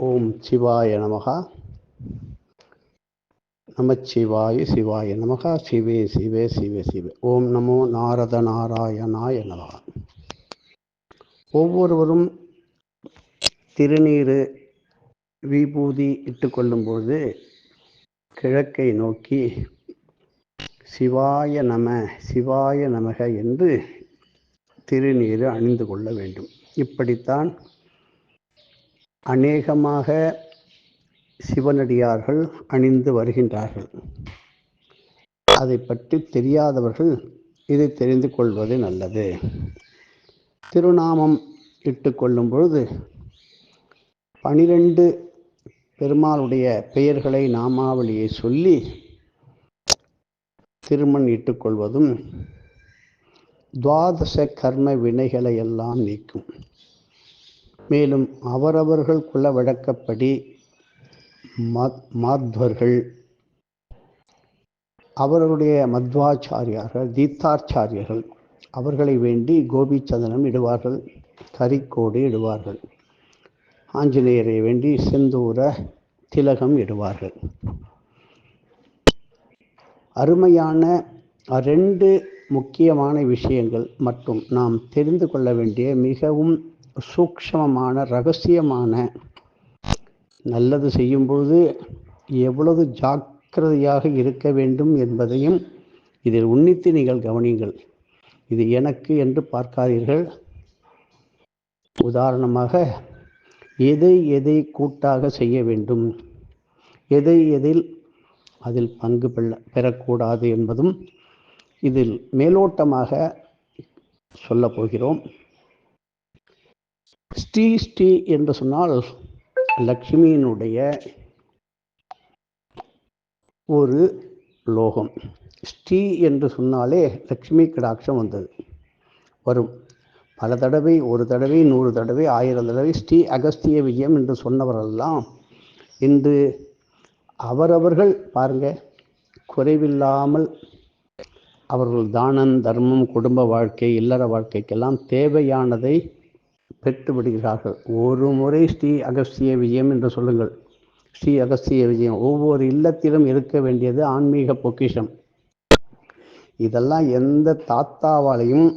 ஓம் சிவாய நமகா. நமச்சிவாய சிவாய நமகா. சிவே சிவே சிவே சிவே. ஓம் நமோ நாரத நாராயணாய நமகா. ஒவ்வொருவரும் திருநீர் விபூதி இட்டுக்கொள்ளும்போது கிழக்கை நோக்கி சிவாய நம சிவாய நமக என்று திருநீர் அணிந்து கொள்ள வேண்டும். இப்படித்தான் அநேகமாக சிவனடியார்கள் அணிந்து வருகின்றார்கள். அதை பற்றி தெரியாதவர்கள் இதை தெரிந்து கொள்வது நல்லது. திருநாமம் இட்டுக்கொள்ளும் பொழுது பனிரெண்டு பெருமாளுடைய பெயர்களை நாமாவளியை சொல்லி திருமண் இட்டுக்கொள்வதும் துவாதச கர்ம வினைகளை எல்லாம் நீக்கும். மேலும் அவரவர்கள் குல வழக்கப்படி மாத்வர்கள் அவர்களுடைய மத்வாச்சாரியார்கள் தீர்த்தாச்சாரியர்கள் அவர்களை வேண்டி கோபிச்சந்தனம் இடுவார்கள் கரிக்கோடு இடுவார்கள். ஆஞ்சநேயரை வேண்டி செந்தூர திலகம் இடுவார்கள். அருமையான ரெண்டு முக்கியமான விஷயங்கள் மற்றும் நாம் தெரிந்து கொள்ள வேண்டிய மிகவும் சூக்ஷமமான ரகசியமான நல்லது செய்யும் பொழுது எவ்வளவு ஜாக்கிரதையாக இருக்க வேண்டும் என்பதையும் இதில் உன்னித்து நீங்கள் கவனியுங்கள். இது எனக்கு என்று பார்க்காதீர்கள். உதாரணமாக எதை எதை கூட்டாக செய்ய வேண்டும்? எதை எதில் அதில் பங்கு பெற பெறக்கூடாது என்பதும் இதில் மேலோட்டமாக சொல்லப் போகிறோம். ஸ்ரீ ஸ்ரீ என்று சொன்னால் லக்ஷ்மியினுடைய ஒரு லோகம். ஸ்ரீ என்று சொன்னாலே லக்ஷ்மி கடாட்சம் வந்தது. வரும். பல தடவை ஒரு தடவை நூறு தடவை ஆயிரம் தடவை ஸ்ரீ அகஸ்திய விஜயம் என்று சொன்னவரெல்லாம் இன்று அவரவர்கள் பாருங்க குறைவில்லாமல் அவர்கள் தானம் தர்மம் குடும்ப வாழ்க்கை இல்லற வாழ்க்கைக்கெல்லாம் தேவையானதை பெற்று விடுகிறார்கள் ஒரு முறை ஸ்ரீ அகஸ்திய விஜயம் என்று சொல்லுங்கள். ஸ்ரீ அகஸ்திய விஜயம். ஒவ்வொரு இல்லத்திலும் இருக்க வேண்டியது ஆன்மீக பொக்கிஷம். இதெல்லாம் எந்த தாத்தாவாலையும்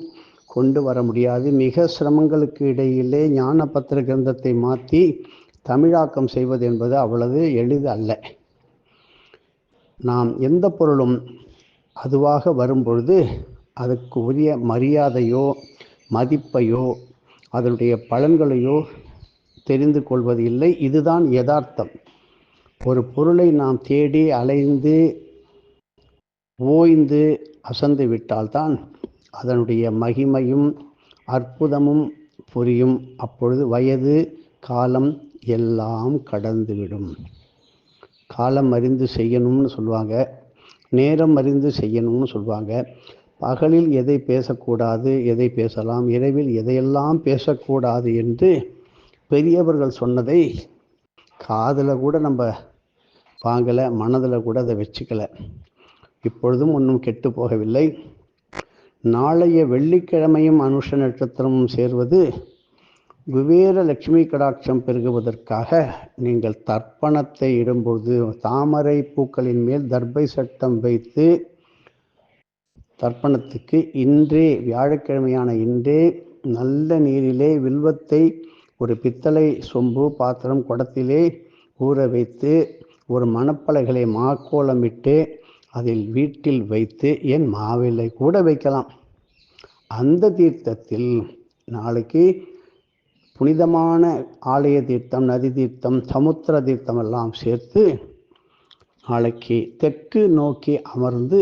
கொண்டு வர முடியாது. மிக சிரமங்களுக்கு இடையிலே ஞான பத்திர கிரந்தத்தை மாற்றி தமிழாக்கம் செய்வது என்பது அவ்வளவு எளிது அல்ல. நாம் எந்த பொருளும் அதுவாக வரும்பொழுது அதுக்கு உரிய மரியாதையோ மதிப்பையோ அதனுடைய பலன்களையோ தெரிந்து கொள்வது இல்லை. இதுதான் யதார்த்தம். ஒரு பொருளை நாம் தேடி அலைந்து ஓய்ந்து அசந்து விட்டால்தான் அதனுடைய மகிமையும் அற்புதமும் புரியும். அப்பொழுது வயது காலம் எல்லாம் கடந்துவிடும். காலம் அறிந்து செய்யணும்னு சொல்லுவாங்க நேரம் அறிந்து செய்யணும்னு சொல்லுவாங்க பகலில் எதை பேசக்கூடாது எதை பேசலாம் இரவில் எதையெல்லாம் பேசக்கூடாது என்று பெரியவர்கள் சொன்னதை காதில் கூட நம்ம வாங்கலை மனதில் கூட அதை வச்சுக்கலை. இப்பொழுதும் ஒன்றும் கெட்டு போகவில்லை. நாளைய வெள்ளிக்கிழமையும் அனுஷ நட்சத்திரமும் சேர்வது குபேர லட்சுமி கடாட்சம் பெருகுவதற்காக நீங்கள் தர்ப்பணத்தை இடும்பொழுது தாமரை பூக்களின் மேல் தர்பை சட்டம் வைத்து தர்ப்பணத்துக்கு இன்றே வியாழக்கிழமையான இன்றே நல்ல நீரிலே வில்வத்தை ஒரு பித்தளை சொம்பு பாத்திரம் குடத்திலே ஊற வைத்து ஒரு மணப்பலைகளை மாக்கோலமிட்டு அதில் வீட்டில் வைத்து என் மாவிலை கூட வைக்கலாம். அந்த தீர்த்தத்தில் நாளைக்கு புனிதமான ஆலய தீர்த்தம் நதி தீர்த்தம் சமுத்திர தீர்த்தம் எல்லாம் சேர்த்து நாளைக்கு தெற்கு நோக்கி அமர்ந்து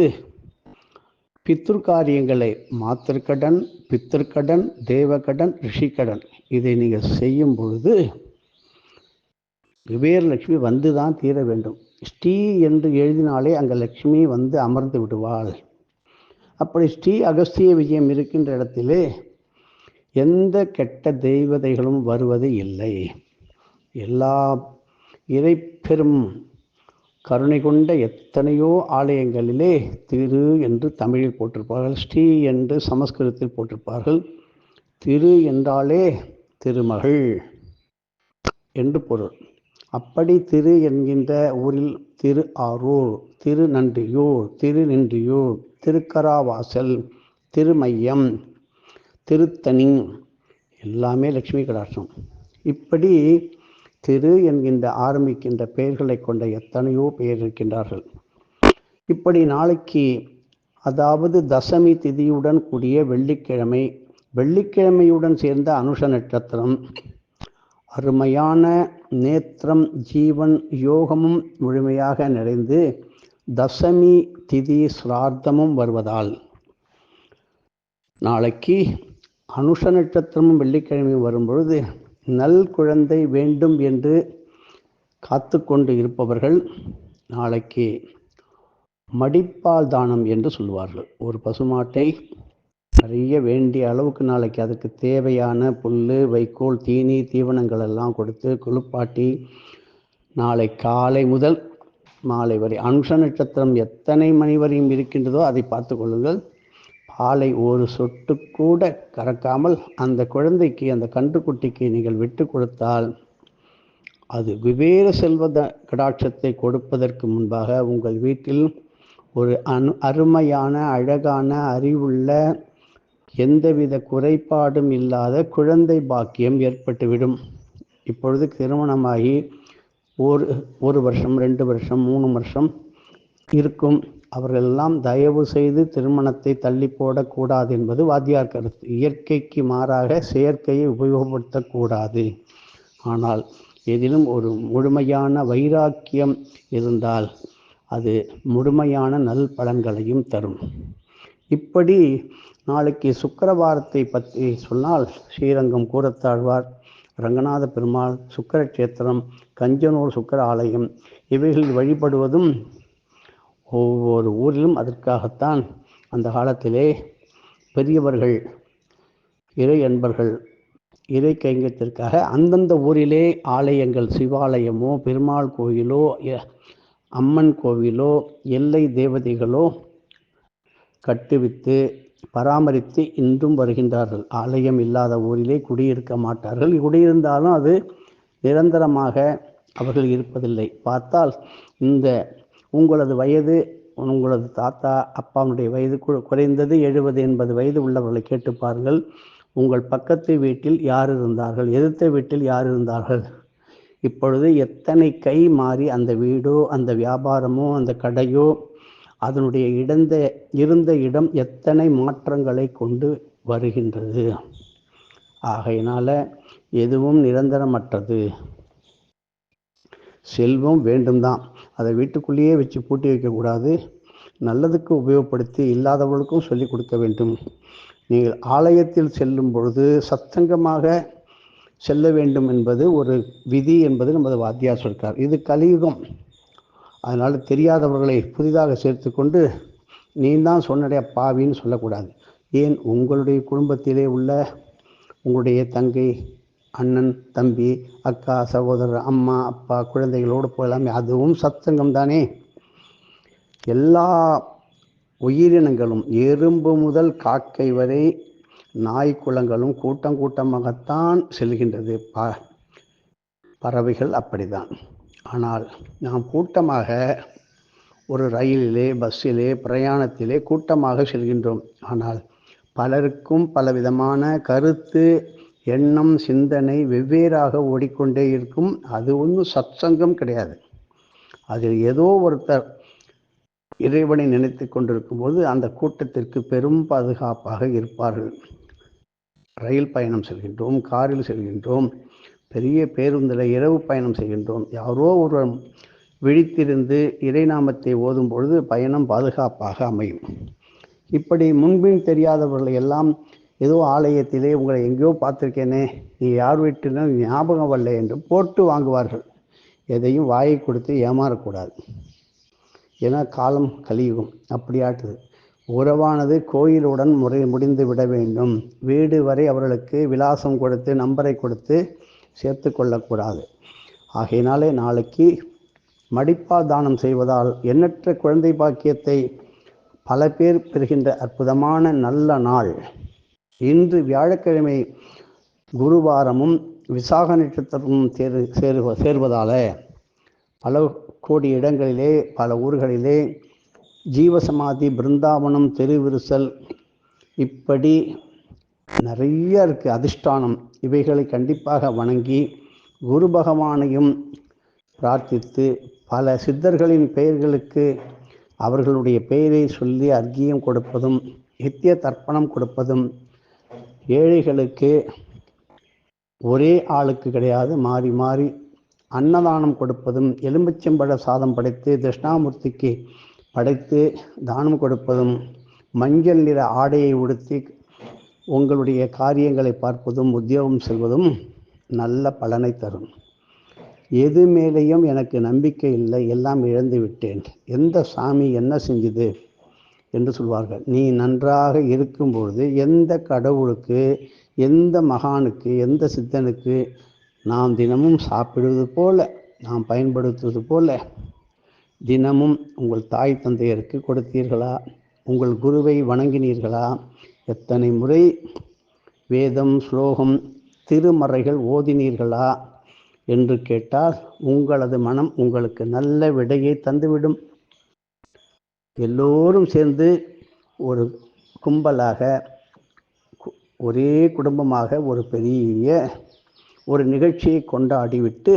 பித்ருக்காரியங்களை மாத்திருக்கடன் பித்திருக்கடன் தேவக்கடன் ரிஷிக்கடன். இதை நீங்கள் செய்யும் பொழுது குபேரலட்சுமி வந்து தான் தீர வேண்டும். ஸ்ரீ என்று எழுதினாலே அங்கே லட்சுமி வந்து அமர்ந்து விடுவாள். அப்படி ஸ்ரீ அகஸ்திய விஜயம் இருக்கின்ற இடத்திலே எந்த கெட்ட தெய்வதைகளும் வருவது இல்லை. எல்லா இறைப்பெரும் கருணை கொண்ட எத்தனையோ ஆலயங்களிலே திரு என்று தமிழில் போட்டிருப்பார்கள் ஸ்ரீ என்று சமஸ்கிருதத்தில் போட்டிருப்பார்கள் திரு என்றாலே திருமகள் என்று பொருள். அப்படி திரு என்கின்ற ஊரில் திரு ஆரூர் திரு நன்றியூர் திரு நின்றியூர் திருக்கராவாசல் திருமையம் திருத்தணி எல்லாமே லக்ஷ்மி கடாட்சம். இப்படி திரு என்கின்ற ஆரம்பிக்கின்ற பெயர்களை கொண்ட எத்தனையோ பெயர் இருக்கின்றார்கள். இப்படி நாளைக்கு அதாவது தசமி திதியுடன் கூடிய வெள்ளிக்கிழமை வெள்ளிக்கிழமையுடன் சேர்ந்த அனுஷ நட்சத்திரம் அருமையான நேத்திரம் ஜீவன் யோகமும் முழுமையாக நிறைந்து தசமி திதி சிரார்த்தமும் வருவதால் நாளைக்கு அனுஷ நட்சத்திரமும் வெள்ளிக்கிழமையும் வரும்பொழுது நல் குழந்தை வேண்டும் என்று காத்து கொண்டு இருப்பவர்கள் நாளைக்கு மடிப்பால் தானம் என்று சொல்லுவார்கள். ஒரு பசுமாட்டை நிறைய வேண்டிய அளவுக்கு நாளைக்கு அதுக்கு தேவையான புல் வைக்கோல் தீனி தீவனங்கள் எல்லாம் கொடுத்து குளிப்பாட்டி நாளை காலை முதல் மாலை வரை அனுஷ நட்சத்திரம் எத்தனை மணி வரையும் இருக்கின்றதோ அதை பார்த்து கொள்ளுங்கள். ஆளை ஒரு சொட்டு கூட கறக்காமல் அந்த குழந்தைக்கு அந்த கன்றுக்குட்டிக்கு நீங்கள் விட்டு கொடுத்தால் அது வெவ்வேறு செல்வத கடாட்சத்தை கொடுப்பதற்கு முன்பாக உங்கள் வீட்டில் ஒரு அனு அருமையான அழகான அறிவுள்ள எந்தவித குறைபாடும் இல்லாத குழந்தை பாக்கியம் ஏற்பட்டுவிடும். இப்பொழுது திருமணமாகி ஒரு ஒரு வருஷம் ரெண்டு வருஷம் மூணு வருஷம் இருக்கும். அவர்களெல்லாம் தயவு செய்து திருமணத்தை தள்ளி போடக்கூடாது என்பது வாத்தியார் கருத்து. இயற்கைக்கு மாறாக செயற்கையை உபயோகப்படுத்தக்கூடாது. ஆனால் எதிலும் ஒரு முழுமையான வைராக்கியம் இருந்தால் அது முழுமையான நல் பலன்களையும் தரும். இப்படி நாளைக்கு சுக்கரவாரத்தை பற்றி சொன்னால் ஸ்ரீரங்கம் கூரத்தாழ்வார் ரங்கநாத பெருமாள் சுக்கரக்ஷேத்திரம் கஞ்சனூர் சுக்கர ஆலயம் இவைகளில் வழிபடுவதும் ஒவ்வொரு ஊரிலும் அதற்காகத்தான் அந்த காலத்திலே பெரியவர்கள் இறை அன்பர்கள் இறை கைங்கத்திற்காக அந்தந்த ஊரிலே ஆலயங்கள் சிவாலயமோ பெருமாள் கோயிலோ அம்மன் கோவிலோ எல்லை தேவதைகளோ கட்டுவித்து பராமரித்து இன்றும் வருகின்றார்கள். ஆலயம் இல்லாத ஊரிலே குடியிருக்க மாட்டார்கள். குடியிருந்தாலும் அது நிரந்தரமாக அவர்கள் இருப்பதில்லை. பார்த்தால் இந்த உங்களது வயது உங்களது தாத்தா அப்பாவுடைய வயது குறைந்தது எழுபது எண்பது வயது உள்ளவர்களை கேட்டு பாருங்கள். உங்கள் பக்கத்து வீட்டில் யார் இருந்தார்கள்? எதிர்த்த வீட்டில் யார் இருந்தார்கள்? இப்பொழுது எத்தனை கை மாறி அந்த வீடோ அந்த வியாபாரமோ அந்த கடையோ அதனுடைய இடந்த இருந்த இடம் எத்தனை மாற்றங்களை கொண்டு வருகின்றது? ஆகையினால எதுவும் நிரந்தரமற்றது. செல்வம் வேண்டும்தான். அதை வீட்டுக்குள்ளேயே வச்சு பூட்டி வைக்கக்கூடாது. நல்லதுக்கு உபயோகப்படுத்தி இல்லாதவர்களுக்கும் சொல்லிக் கொடுக்க வேண்டும். நீங்கள் ஆலயத்தில் செல்லும் பொழுது சத்தங்கமாக செல்ல வேண்டும் என்பது ஒரு விதி என்பது நமது வாத்தியார் சொல்கிறார் இது கலியுகம். அதனால் தெரியாதவர்களை புதிதாக சேர்த்து கொண்டு நீ தான் சொன்னடைய பாவின்னு சொல்லக்கூடாது. ஏன்? உங்களுடைய குடும்பத்திலே உள்ள உங்களுடைய தங்கை அண்ணன் தம்பி அக்கா சகோதரர் அம்மா அப்பா குழந்தைகளோடு போகலாமே. அதுவும் சத்சங்கம் தானே எல்லா உயிரினங்களும் எறும்பு முதல் காக்கை வரை நாய் குளங்களும் கூட்டம் கூட்டமாகத்தான் செல்கின்றது. ப பறவைகள் அப்படிதான். ஆனால் நாம் கூட்டமாக ஒரு ரயிலிலே பஸ்ஸிலே பிரயாணத்திலே கூட்டமாக செல்கின்றோம். ஆனால் பலருக்கும் பலவிதமான கருத்து எண்ணம் சிந்தனை வெவ்வேறாக ஓடிக்கொண்டே இருக்கும். அது ஒன்றும் சத்சங்கம் கிடையாது. அதில் ஏதோ ஒருத்தர் இறைவனை நினைத்து கொண்டிருக்கும்போது அந்த கூட்டத்திற்கு பெரும் பாதுகாப்பாக இருப்பார்கள். ரயில் பயணம் செல்கின்றோம் காரில் செல்கின்றோம் பெரிய பேருந்தில் இரவு பயணம் செய்கின்றோம். யாரோ ஒருவர் விழித்திருந்து இறைநாமத்தை ஓதும் பொழுது பயணம் பாதுகாப்பாக அமையும். இப்படி முன்பின் தெரியாதவர்களை எல்லாம் ஏதோ ஆலயத்திலே உங்களை எங்கேயோ பார்த்துருக்கேனே நீ யார் வீட்டிலும் ஞாபகம் வரல என்று போட்டு வாங்குவார்கள். எதையும் வாயை கொடுத்து ஏமாறக்கூடாது. ஏன்னா காலம் கலியுகம். அப்படியாட்டுது உறவானது கோயிலுடன் முறை முடிந்து விட வேண்டும். வீடு வரை அவர்களுக்கு விலாசம் கொடுத்து நம்பரை கொடுத்து சேர்த்து கொள்ளக்கூடாது. ஆகையினாலே நாளைக்கு மடிப்பால் தானம் செய்வதால் எண்ணற்ற குழந்தை பாக்கியத்தை பல பேர் பெறுகின்ற அற்புதமான நல்ல நாள். இன்று வியாழக்கிழமை குருவாரமும் விசாக நட்சத்திரமும் சேரு சேருவ சேர்வதால் பல கோடி இடங்களிலே பல ஊர்களிலே ஜீவசமாதி பிருந்தாவனம் தெருவிரிசல் இப்படி நிறைய இருக்குது அதிஷ்டானம். இவைகளை கண்டிப்பாக வணங்கி குரு பகவானையும் பிரார்த்தித்து பல சித்தர்களின் பெயர்களுக்கு அவர்களுடைய பெயரை சொல்லி அர்க்கியம் கொடுப்பதும் நித்திய தர்ப்பணம் கொடுப்பதும் ஏழைகளுக்கு ஒரே ஆளுக்கு கிடையாது. மாறி மாறி அன்னதானம் கொடுப்பதும் எலும்புச்சம்பழ சாதம் படைத்து தட்சிணாமூர்த்திக்கு படைத்து தானம் கொடுப்பதும் மஞ்சள் நிற ஆடையை உடுத்தி உங்களுடைய காரியங்களை பார்ப்பதும் உத்தியோகம் செல்வதும் நல்ல பலனை தரும். எது மேலேயும் எனக்கு நம்பிக்கை இல்லை. எல்லாம் இழந்து விட்டேன். எந்த சாமி என்ன செஞ்சுது? என்று சொல்வார்கள். நீ நன்றாக இருக்கும்பொழுது எந்த கடவுளுக்கு எந்த மகானுக்கு எந்த சித்தனுக்கு நாம் தினமும் சாப்பிடுவது போல நாம் பயன்படுத்துவது போல தினமும் உங்கள் தாய் தந்தையருக்கு கொடுத்தீர்களா? உங்கள் குருவை வணங்கினீர்களா? எத்தனை முறை வேதம் ஸ்லோகம் திருமறைகள் ஓதினீர்களா? என்று கேட்டால் உங்களது மனம் உங்களுக்கு நல்ல விடையை தந்துவிடும். எல்லோரும் சேர்ந்து ஒரு கும்பலாக ஒரே குடும்பமாக ஒரு பெரிய ஒரு நிகழ்ச்சியை கொண்டாடிவிட்டு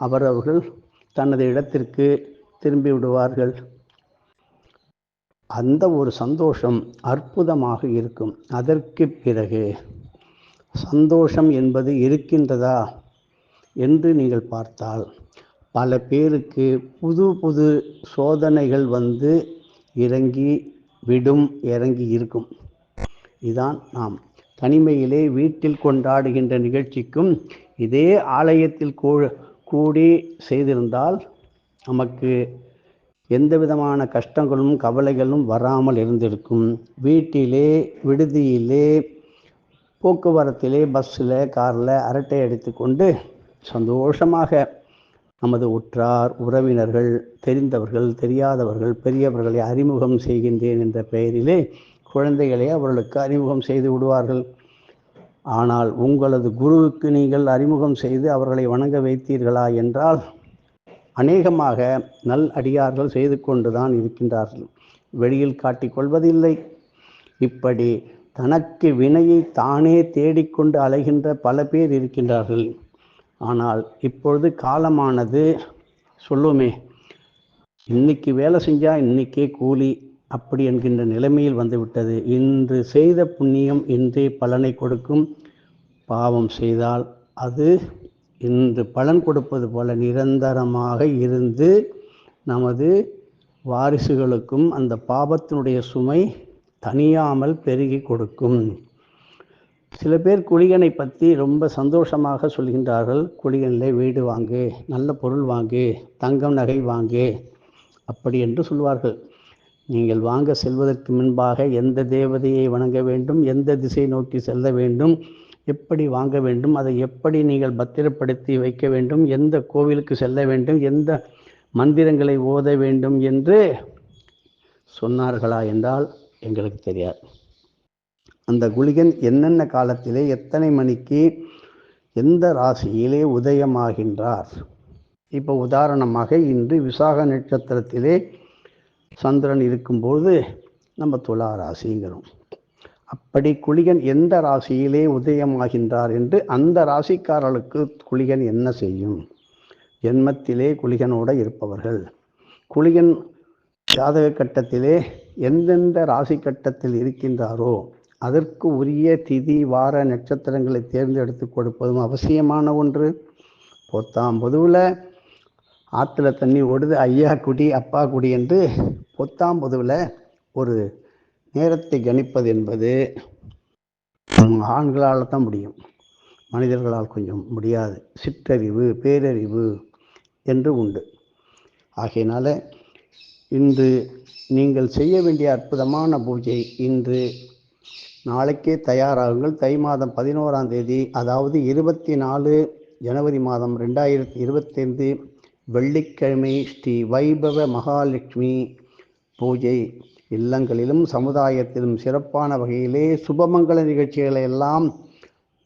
அவரவர்கள் தனது இடத்திற்கு திரும்பி விடுவார்கள். அந்த ஒரு சந்தோஷம் அற்புதமாக இருக்கும். அதற்கு பிறகு சந்தோஷம் என்பது இருக்கின்றதா என்று நீங்கள் பார்த்தால் பல பேருக்கு புது புது சோதனைகள் வந்து இறங்கி விடும் இறங்கி இருக்கும். இதான் நாம் தனிமையிலே வீட்டில் கொண்டாடுகின்ற நிகழ்ச்சிக்கும் இதே ஆலயத்தில் கூ கூடி செய்திருந்தால் நமக்கு எந்த விதமான கஷ்டங்களும் கவலைகளும் வராமல் இருந்திருக்கும். வீட்டிலே விடுதியிலே போக்குவரத்திலே பஸ்ஸில் காரில் அரட்டை அடித்துக்கொண்டு சந்தோஷமாக நமது உற்றார் உறவினர்கள் தெரிந்தவர்கள் தெரியாதவர்கள் பெரியவர்களை அறிமுகம் செய்கின்றேன் என்ற பெயரிலே குழந்தைகளை அவர்களுக்கு அறிமுகம் செய்து விடுவார்கள். ஆனால் உங்களது குருவுக்கு நீங்கள் அறிமுகம் செய்து அவர்களை வணங்க வைத்தீர்களா என்றால் அநேகமாக நல் அடியார்கள் செய்து கொண்டுதான் இருக்கின்றார்கள். வெளியில் காட்டிக்கொள்வதில்லை இப்படி தனக்கு வினையை தானே தேடிக்கொண்டு அலைகின்ற பல பேர் இருக்கின்றார்கள். ஆனால் இப்பொழுது காலமானது சொல்லுமே இன்னைக்கு வேலை செஞ்சா இன்னைக்கே கூலி அப்படி என்கின்ற நிலைமையில் வந்துவிட்டது. இன்று செய்த புண்ணியம் இன்றே பலனை கொடுக்கும் பாவம் செய்தால் அது இன்று பலன் கொடுப்பது போல நிரந்தரமாக இருந்து நமது வாரிசுகளுக்கும் அந்த பாவத்தினுடைய சுமை தனியாமல் பெருகி கொடுக்கும். சில பேர் குளிகனை பற்றி ரொம்ப சந்தோஷமாக சொல்கின்றார்கள். குளிகனில் வீடு வாங்கு நல்ல பொருள் வாங்கு தங்கம் நகை வாங்கு அப்படி என்று சொல்வார்கள். நீங்கள் வாங்க செல்வதற்கு முன்பாக எந்த தேவதையை வணங்க வேண்டும் எந்த திசை நோக்கி செல்ல வேண்டும் எப்படி வாங்க வேண்டும் அதை எப்படி நீங்கள் பத்திரப்படுத்தி வைக்க வேண்டும் எந்த கோவிலுக்கு செல்ல வேண்டும் எந்த மந்திரங்களை ஓத வேண்டும் என்று சொன்னார்களா என்றால் எங்களுக்கு தெரியாது. அந்த குளிகன் என்னென்ன காலத்திலே எத்தனை மணிக்கு எந்த ராசியிலே உதயமாகின்றார்? இப்போ உதாரணமாக இன்று விசாக நட்சத்திரத்திலே சந்திரன் இருக்கும்போது நம்ம துலா ராசிங்கிறோம். அப்படி குளிகன் எந்த ராசியிலே உதயமாகின்றார் என்று அந்த ராசிக்காரர்களுக்கு குளிகன் என்ன செய்யும்? ஜென்மத்திலே குளிகனோடு இருப்பவர்கள். குளிகன் ஜாதக கட்டத்திலே எந்தெந்த ராசி கட்டத்தில் இருக்கின்றாரோ அதற்கு உரிய திதி வார நட்சத்திரங்களை தேர்ந்தெடுத்து கொடுப்பதும் அவசியமான ஒன்று. பொத்தாம் பொதுவில் ஆற்றுல தண்ணி ஓடுது ஐயா குடி அப்பா குடி என்று பொத்தாம் பொதுவில் ஒரு நேரத்தை கணிப்பது என்பது ஆண்களால் தான் முடியும். மனிதர்களால் கொஞ்சம் முடியாது. சிற்றறிவு பேரறிவு என்று உண்டு. ஆகையினால இன்று நீங்கள் செய்ய வேண்டிய அற்புதமான பூஜை இன்று நாளைக்கே தயாராகுங்கள். தை மாதம் பதினோராம் தேதி அதாவது இருபத்தி நாலு ஜனவரி மாதம் ரெண்டாயிரத்தி இருபத்தைந்து வெள்ளிக்கிழமை ஸ்ரீ வைபவ மகாலட்சுமி பூஜை. இல்லங்களிலும் சமுதாயத்திலும் சிறப்பான வகையிலே சுபமங்கல நிகழ்ச்சிகளை எல்லாம்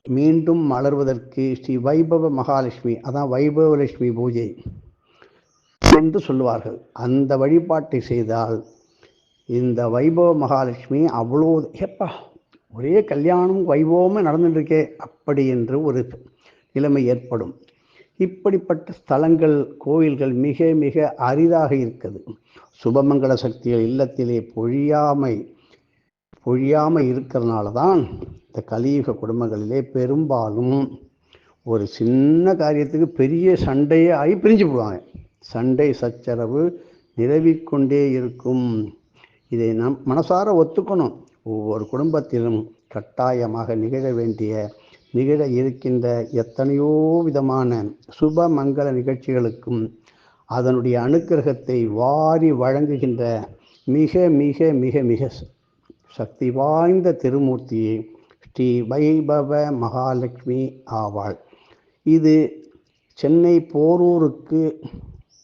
மீண்டும் மலர்வதற்கு ஸ்ரீ வைபவ மகாலட்சுமி அதான் வைபவலட்சுமி பூஜை என்று சொல்லுவார்கள். அந்த வழிபாட்டை செய்தால் இந்த வைபவ மகாலட்சுமி அவ்வளோ எப்பா ஒரே கல்யாணம் வைபவமே நடந்துட்டுருக்கே அப்படி என்று ஒரு நிலைமை ஏற்படும். இப்படிப்பட்ட ஸ்தலங்கள் கோயில்கள் மிக மிக அரிதாக இருக்குது. சுபமங்கள சக்திகள் இல்லத்திலே பொழியாமை பொழியாமல் இருக்கிறனால தான் இந்த கலியுக குடும்பங்களிலே பெரும்பாலும் ஒரு சின்ன காரியத்துக்கு பெரிய சண்டையே ஆகி பிரிஞ்சு போடுவாங்க. சண்டை சச்சரவு நிலவிக்கொண்டே இருக்கும். இதை நம் மனசார ஒத்துக்கணும். ஒவ்வொரு குடும்பத்திலும் கட்டாயமாக நிகழ வேண்டிய நிகழ இருக்கின்ற எத்தனையோ விதமான சுப மங்கள நிகழ்ச்சிகளுக்கும் அதனுடைய அனுக்கிரகத்தை வாரி வழங்குகின்ற மிக மிக மிக மிக சக்தி வாய்ந்த திருமூர்த்தியை ஸ்ரீ வைபவ மகாலட்சுமி ஆவாள். இது சென்னை போரூருக்கு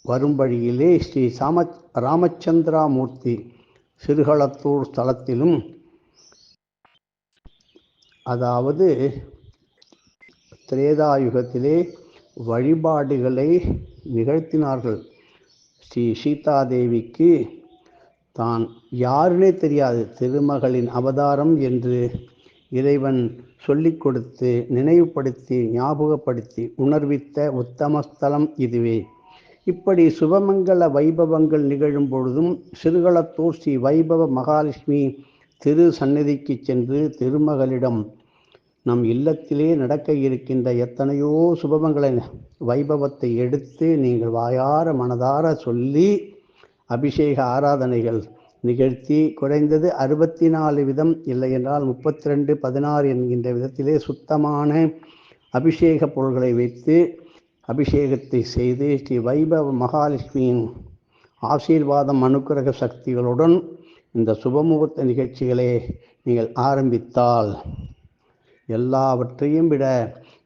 வரும் வழியிலே ஸ்ரீ சாம ராமச்சந்திரா மூர்த்தி சிறுகளத்தூர் ஸ்தலத்திலும் அதாவது திரேதாயுகத்திலே வழிபாடுகளை நிகழ்த்தினார்கள். ஸ்ரீ சீதாதேவிக்கு தான் யாருனே தெரியாது. திருமகளின் அவதாரம் என்று இறைவன் சொல்லிக் கொடுத்து நினைவுபடுத்தி ஞாபகப்படுத்தி உணர்வித்த உத்தமஸ்தலம் இதுவே. இப்படி சுபமங்கல வைபவங்கள் நிகழும் பொழுதும் சிறுகளத்தூர் ஸ்ரீ வைபவ மகாலட்சுமி திரு சந்நிதிக்கு சென்று திருமகளிடம் நம் இல்லத்திலே நடக்க இருக்கின்ற எத்தனையோ சுபமங்கள வைபவத்தை எடுத்து நீங்கள் வாயார மனதார சொல்லி அபிஷேக ஆராதனைகள் நிகழ்த்தி குறைந்தது அறுபத்தி நாலு விதம் இல்லை என்றால் முப்பத்தி ரெண்டு பதினாறு என்கின்ற விதத்திலே சுத்தமான அபிஷேக பொருள்களை வைத்து அபிஷேகத்தை செய்து ஸ்ரீ வைபவ மகாலட்சுமியின் ஆசீர்வாதம் அனுக்கிரக சக்திகளுடன் இந்த சுபமுகூர்த்த நிகழ்ச்சிகளை நீங்கள் ஆரம்பித்தால் எல்லாவற்றையும் விட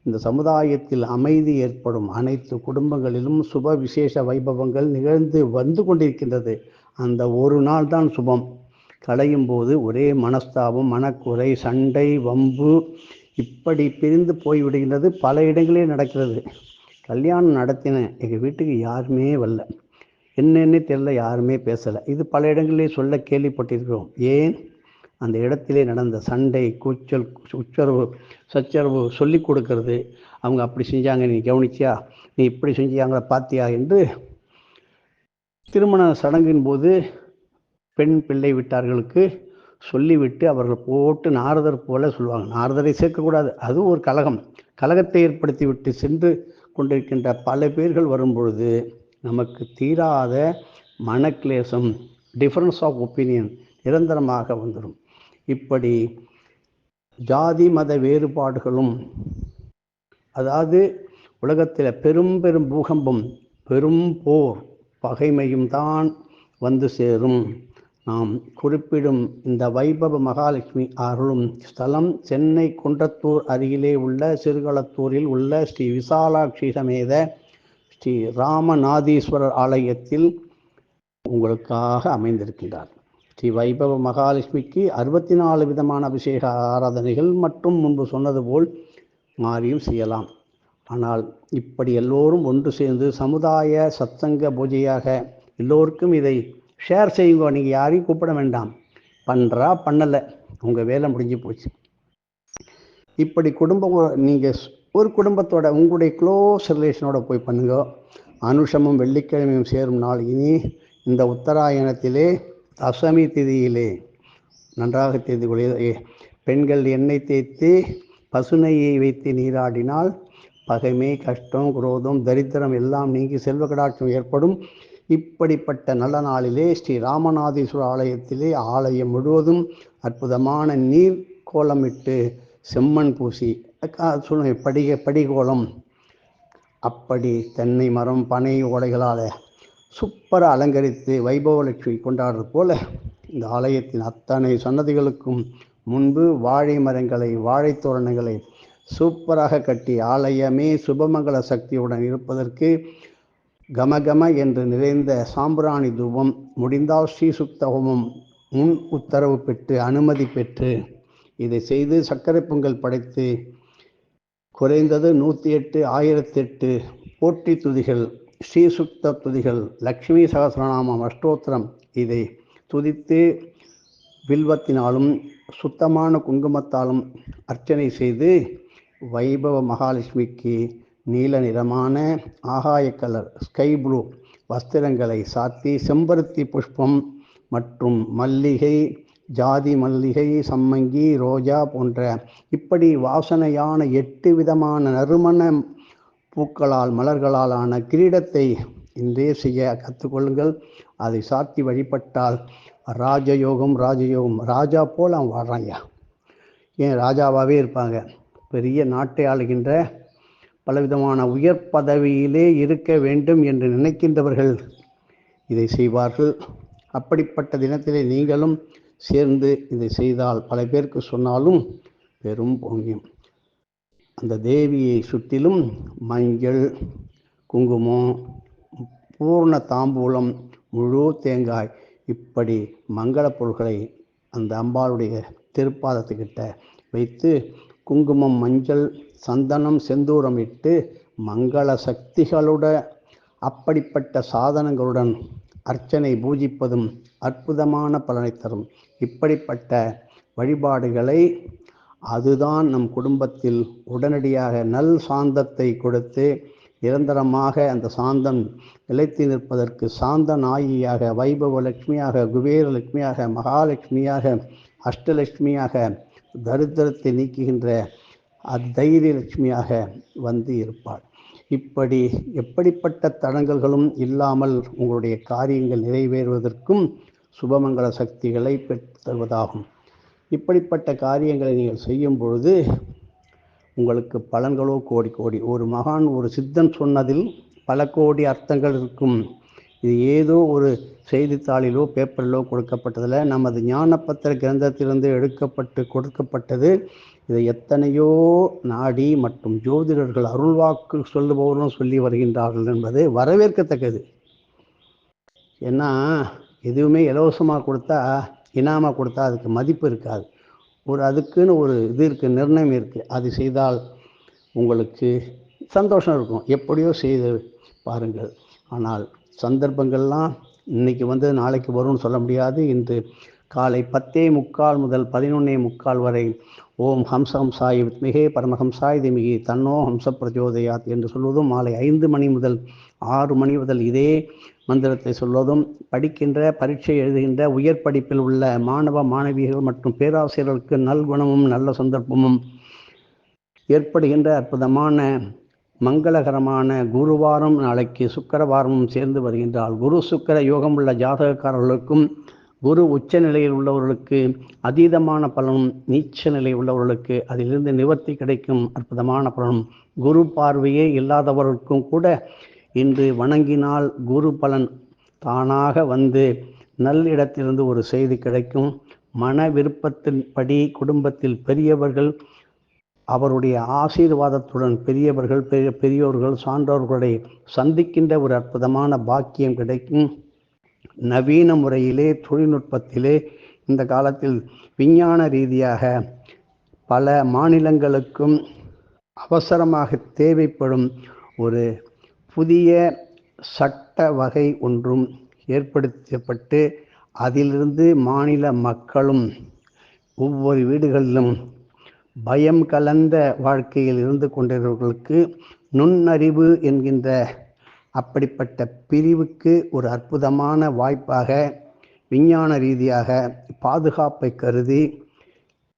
இந்த சமுதாயத்தில் அமைதி ஏற்படும் அனைத்து குடும்பங்களிலும் சுப விசேஷ வைபவங்கள் நிகழ்ந்து வந்து கொண்டிருக்கின்றது. அந்த ஒரு நாள் தான் சுபம். களையும் போது ஒரே மனஸ்தாபம் மனக்குறை சண்டை வம்பு இப்படி பிரிந்து போய்விடுகின்றது. பல இடங்களே நடக்கிறது. கல்யாணம் நடத்தினேன் எங்கள் வீட்டுக்கு யாருமே வரல. என்னென்னே தெரில யாருமே பேசலை. இது பல இடங்களிலே சொல்ல கேள்விப்பட்டிருக்கிறோம். ஏன்? அந்த இடத்திலே நடந்த சண்டை கூச்சல் உச்சரவு சச்சரவு சொல்லி கொடுக்கறது. அவங்க அப்படி செஞ்சாங்க நீ கவனிச்சியா? நீ இப்படி செஞ்சாங்கள பார்த்தியா என்று திருமண சடங்கின் போது பெண் பிள்ளை விட்டார்களுக்கு சொல்லிவிட்டு அவர்கள் போட்டு நாரதர் போல சொல்லுவாங்க. நாரதரை சேர்க்கக்கூடாது. அது ஒரு கலகம். கலகத்தை ஏற்படுத்தி விட்டு சென்று கொண்டிருக்கின்ற பல பேர்கள் வரும்பொழுது நமக்கு தீராத மனக்லேசம் டிஃப்ரென்ஸ் ஆஃப் ஒப்பீனியன் நிரந்தரமாக வந்துடும் இப்படி ஜாதி மத வேறுபாடுகளும் அதாவது உலகத்தில் பெரும் பெரும் பூகம்பம் பெரும் போர் பகைமையும் தான் வந்து சேரும். நாம் குறிப்பிடும் இந்த வைபவ மகாலட்சுமி அருளும் ஸ்தலம் சென்னை குன்றத்தூர் அருகிலே உள்ள சிறுகளத்தூரில் உள்ள ஸ்ரீ விசாலாட்சி சமேத ஸ்ரீ ராமநாதீஸ்வரர் ஆலயத்தில் உங்களுக்காக அமைந்திருக்கின்றார். ஸ்ரீ வைபவ மகாலட்சுமிக்கு அறுபத்தி நாலு விதமான அபிஷேக ஆராதனைகள் மற்றும் முன்பு சொன்னது போல் மாறியும் செய்யலாம். ஆனால் இப்படி எல்லோரும் ஒன்று சேர்ந்து சமுதாய சத்சங்க பூஜையாக எல்லோருக்கும் இதை ஷேர் செய்யுங்க நீங்கள் யாரையும் கூப்பிட வேண்டாம். பண்ணுறா பண்ணலை. உங்கள் வேலை முடிஞ்சு போச்சு. இப்படி குடும்பம் நீங்கள் ஒரு குடும்பத்தோட உங்களுடைய க்ளோஸ் ரிலேஷனோட போய் பண்ணுங்க. அனுஷமும் வெள்ளிக்கிழமையும் சேரும் நாள் இனி இந்த உத்தராயணத்திலே அசமி திதியிலே நன்றாக தெரிந்து கொள்ள பெண்கள் எண்ணெய் தேய்த்து பசுனையை வைத்து நீராடினால் பகைமை கஷ்டம் குரோதம் தரித்திரம் எல்லாம் நீங்கி செல்வ கடாட்சம் ஏற்படும். இப்படிப்பட்ட நல்ல நாளிலே ஸ்ரீ ராமநாதீஸ்வர ஆலயத்திலே ஆலயம் முழுவதும் அற்புதமான நீர் கோலமிட்டு செம்மண் பூசி சொல்லுங்க படிக படிகோலம். அப்படி தென்னை மரம் பனை ஓலைகளால் சூப்பராக அலங்கரித்து வைபவலட்சுமி கொண்டாடுறது போல இந்த ஆலயத்தின் அத்தனை சன்னதிகளுக்கும் முன்பு வாழை மரங்களை வாழைத்தோரணங்களை சூப்பராக கட்டி ஆலயமே சுபமங்கள சக்தியுடன் இருப்பதற்கு கமகம என்று நிறைந்த சாம்பிராணி தூபம் முடிந்தால் ஸ்ரீசுக்த ஹோமம் முன் உத்தரவு பெற்று அனுமதி பெற்று இதை செய்து சர்க்கரை பொங்கல் படைத்து குறைந்தது நூற்றி எட்டு ஆயிரத்தி எட்டு போட்டி துதிகள் ஸ்ரீசுக்த துதிகள் லக்ஷ்மி சகசிரநாமம் அஷ்டோத்திரம் இதை துதித்து வில்வத்தினாலும் சுத்தமான குங்குமத்தாலும் அர்ச்சனை செய்து வைபவ மகாலட்சுமிக்கு நீல நிறமான ஆகாய கலர் ஸ்கை ப்ளூ வஸ்திரங்களை சாத்தி செம்பருத்தி புஷ்பம் மற்றும் மல்லிகை ஜாதி மல்லிகை சம்மங்கி ரோஜா போன்ற இப்படி வாசனையான எட்டு விதமான நறுமண பூக்களால் மலர்களால் ஆன கிரீடத்தை இன்றே செய்ய கற்றுக்கொள்ளுங்கள். அதை சாத்தி வழிபட்டால் ராஜயோகம் ராஜயோகம் ராஜா போல் அவன் வாழ்றான்யா ஏன்? ராஜாவாகவே இருப்பாங்க. பெரிய நாட்டை ஆளுகின்ற பலவிதமான உயர் பதவியிலே இருக்க வேண்டும் என்று நினைக்கின்றவர்கள் இதை செய்வார்கள். அப்படிப்பட்ட தினத்திலே நீங்களும் சேர்ந்து இதை செய்தால் பல பேருக்கு சொன்னாலும் பெரும் புண்ணியம். அந்த தேவியை சுற்றிலும் மஞ்சள் குங்குமம் பூர்ண தாம்பூலம் முழு தேங்காய். இப்படி மங்கள பொருட்களை அந்த அம்பாளுடைய திருப்பாதத்துக்கிட்ட வைத்து குங்குமம் மஞ்சள் சந்தனம் செந்தூரம் இட்டு மங்கள சக்திகளோட அப்படிப்பட்ட சாதனங்களுடன் அர்ச்சனை பூஜிப்பதும் அற்புதமான பலனை தரும். இப்படிப்பட்ட வழிபாடுகளை அதுதான் நம் குடும்பத்தில் உடனடியாக நல் சாந்தத்தை கொடுத்து நிரந்தரமாக அந்த சாந்தம் நிலைத்து நிற்பதற்கு சாந்த நாயியாக வைபவ லட்சுமியாக குபேர லட்சுமியாக மகாலட்சுமியாக அஷ்டலட்சுமியாக தரித்திரத்தை நீக்குகின்ற அத்தைரிய லட்சுமியாக வந்து இருப்பாள். இப்படி எப்படிப்பட்ட தடங்கல்களும் இல்லாமல் உங்களுடைய காரியங்கள் நிறைவேறுவதற்கும் சுபமங்கள சக்திகளை பெற்று தருவதாகும். இப்படிப்பட்ட காரியங்களை நீங்கள் செய்யும் பொழுது உங்களுக்கு பலன்களோ கோடி கோடி. ஒரு மகான் ஒரு சித்தன் சொன்னதில் பல கோடி அர்த்தங்கள் இருக்கும். இது ஏதோ ஒரு செய்தித்தாளிலோ பேப்பரிலோ கொடுக்கப்பட்டதில் நமது ஞானப்பத்திர கிரந்தத்திலிருந்து எடுக்கப்பட்டு கொடுக்கப்பட்டது. இதை எத்தனையோ நாடி மற்றும் ஜோதிடர்கள் அருள்வாக்கு சொல்லுபவர்களும் சொல்லி வருகின்றார்கள் என்பது வரவேற்கத்தக்கது. ஏன்னா எதுவுமே இலவசமாக கொடுத்தா இனாமாக கொடுத்தா அதுக்கு மதிப்பு இருக்காது. ஒரு அதுக்குன்னு ஒரு இது இருக்குது நிர்ணயம் இருக்குது அது செய்தால் உங்களுக்கு சந்தோஷம் இருக்கும். எப்படியோ செய்து பாருங்கள். ஆனால் சந்தர்ப்பங்கள்லாம் இன்றைக்கி வந்து நாளைக்கு வரும்னு சொல்ல முடியாது. இன்று காலை பத்தே முக்கால் முதல் பதினொன்னே முக்கால் வரை ஓம் ஹம்சஹம்சாயி மிகே பரமஹம்சாய் திமிகி தன்னோ ஹம்ச பிரஜோதயாத் என்று சொல்வதும் மாலை ஐந்து மணி முதல் ஆறு மணி முதல் இதே மந்திரத்தை சொல்வதும் படிக்கின்ற பரீட்சை எழுதுகின்ற உயர் படிப்பில் உள்ள மாணவ மாணவிகள் மற்றும் பேராசிரியர்களுக்கு நல்குணமும் நல்ல சந்தர்ப்பமும் ஏற்படுகின்ற அற்புதமான மங்களகரமான குருவாரம் நாளைக்கு சுக்கரவாரமும் சேர்ந்து வருகின்றால். குரு சுக்கர யோகம் உள்ள ஜாதகக்காரர்களுக்கும் குரு உச்ச நிலையில் உள்ளவர்களுக்கு அதீதமான பலனும் நீச்ச நிலை உள்ளவர்களுக்கு அதிலிருந்து நிவர்த்தி கிடைக்கும் அற்புதமான பலனும். குரு பார்வையே இல்லாதவர்களுக்கும் கூட இன்று வணங்கினால் குரு பலன் தானாக வந்து நல் இடத்திலிருந்து ஒரு செய்தி கிடைக்கும். மன விருப்பத்தின்படி குடும்பத்தில் பெரியவர்கள் அவருடைய ஆசீர்வாதத்துடன் பெரியவர்கள் பெரிய பெரியோர்கள் சான்றோர்களை சந்திக்கின்ற ஒரு அற்புதமான பாக்கியம் கிடைக்கும். நவீன முறையிலே தொழில்நுட்பத்திலே இந்த காலத்தில் விஞ்ஞான ரீதியாக பல மாநிலங்களுக்கும் அவசரமாக தேவைப்படும் ஒரு புதிய சட்ட வகை ஒன்றும் ஏற்படுத்தப்பட்டு அதிலிருந்து மாநில மக்களும் ஒவ்வொரு வீடுகளிலும் பயம் கலந்த வாழ்க்கையில் இருந்து கொண்டிருந்தவர்களுக்கு நுண்ணறிவு என்கின்ற அப்படிப்பட்ட பிரிவுக்கு ஒரு அற்புதமான வாய்ப்பாக விஞ்ஞான ரீதியாக பாதுகாப்பை கருதி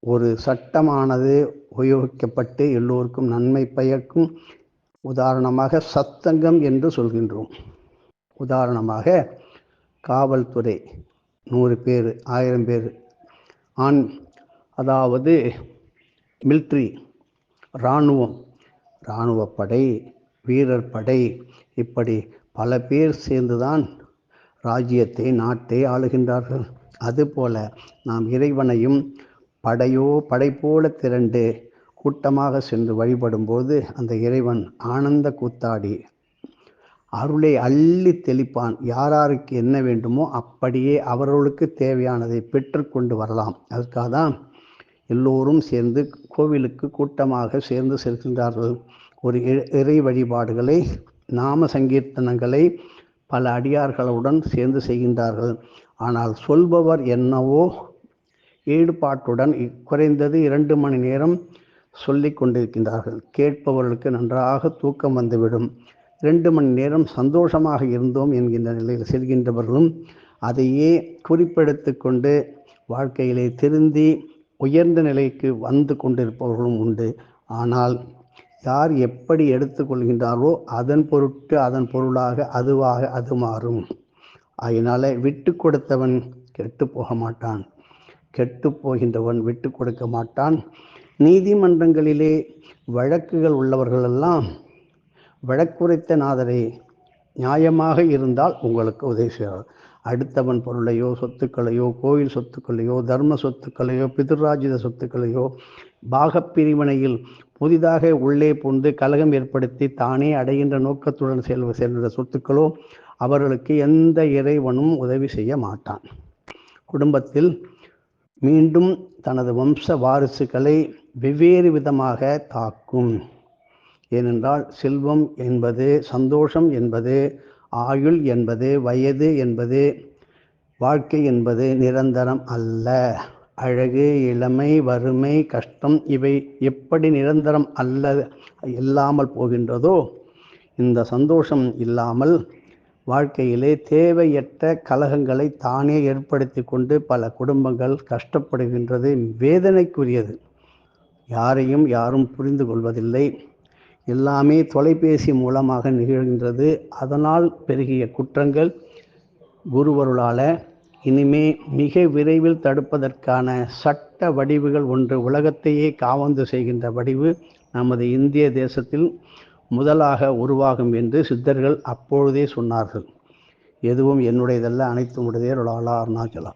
ஒரு சட்டமானது உபயோகிக்கப்பட்டு எல்லோருக்கும் நன்மை பயக்கும் உதாரணமாக சத்தங்கம் என்று சொல்கின்றோம். உதாரணமாக காவல்துறை நூறு பேர் ஆயிரம் பேர். ஆண் அதாவது மில்ட்ரி இராணுவம் இராணுவப்படை வீரர் படை இப்படி பல பேர் சேர்ந்துதான் ராஜ்யத்தை நாட்டை ஆளுகின்றார்கள். அதுபோல நாம் இறைவனையும் படையோ படை போல திரண்டு கூட்டமாக சென்று வழிபடும்போது அந்த இறைவன் ஆனந்த கூத்தாடி அருளை அள்ளி தெளிப்பான். யாராருக்கு என்ன வேண்டுமோ அப்படியே அவர்களுக்கு தேவையானதை பெற்றுக்கொண்டு வரலாம். அதுக்காக தான் எல்லோரும் சேர்ந்து கோவிலுக்கு கூட்டமாக சேர்ந்து செல்கின்றார்கள். ஒரு இறை வழிபாடுகளை நாம சங்கீர்த்தனங்களை பல அடியார்களுடன் சேர்ந்து செய்கின்றார்கள். ஆனால் சொல்பவர் என்னவோ ஈடுபாட்டுடன் குறைந்தது இரண்டு மணி நேரம் சொல்லி கொண்டிருக்கின்றார்கள். கேட்பவர்களுக்கு நன்றாக தூக்கம் வந்துவிடும். இரண்டு மணி நேரம் சந்தோஷமாக இருந்தோம் என்கின்ற நிலையில் செல்கின்றவர்களும் அதையே குறிப்பெடுத்து கொண்டு வாழ்க்கையிலே திருந்தி உயர்ந்த நிலைக்கு வந்து கொண்டிருப்பவர்களும் உண்டு. ஆனால் யார் எப்படி எடுத்துக்கொள்கின்றாரோ அதன் பொருட்டு அதன் பொருளாக அதுவாக அது மாறும். அதனால் விட்டு கொடுத்தவன் கெட்டு போக மாட்டான். கெட்டு போகின்றவன் விட்டு கொடுக்க மாட்டான். நீதிமன்றங்களிலே வழக்குகள் உள்ளவர்களெல்லாம் வழக்குரைத்த நாதரை நியாயமாக இருந்தால் உங்களுக்கு உதவி செய்வார். அடுத்தவன் பொருளையோ சொத்துக்களையோ கோயில் சொத்துக்களையோ தர்ம சொத்துக்களையோ பிதுராஜித சொத்துக்களையோ பாகப்பிரிவினையில் புதிதாக உள்ளே புந்து கலகம் ஏற்படுத்தி தானே அடைகின்ற நோக்கத்துடன் செல்வ செல்கிற சொத்துக்களோ அவர்களுக்கு எந்த இறைவனும் உதவி செய்ய மாட்டான். குடும்பத்தில் மீண்டும் தனது வம்ச வாரிசுகளை வெவ்வேறு விதமாக தாக்கும். ஏனென்றால் செல்வம் என்பது சந்தோஷம் என்பது ஆயுள் என்பது வயது என்பது வாழ்க்கை என்பது நிரந்தரம் அல்ல. அழகு இளமை வறுமை கஷ்டம் இவை எப்படி நிரந்தரம் அல்ல இல்லாமல் போகின்றதோ இந்த சந்தோஷம் இல்லாமல் வாழ்க்கையிலே தேவையற்ற கலகங்களை தானே ஏற்படுத்தி கொண்டு பல குடும்பங்கள் கஷ்டப்படுகின்றது வேதனைக்குரியது. யாரையும் யாரும் புரிந்து கொள்வதில்லை எல்லாமே தொலைபேசி மூலமாக நிகழ்கின்றது. அதனால் பெருகிய குற்றங்கள் குருவருளால் இனிமே மிக விரைவில் தடுப்பதற்கான சட்ட வடிவுகள் ஒன்று உலகத்தையே காவந்து செய்கின்ற வடிவு நமது இந்திய தேசத்தில் முதலாக உருவாகும் என்று சித்தர்கள் அப்பொழுதே சொன்னார்கள். எதுவும் என்னுடையதல்ல அனைத்து உடையதே லாலா அருணாச்சலா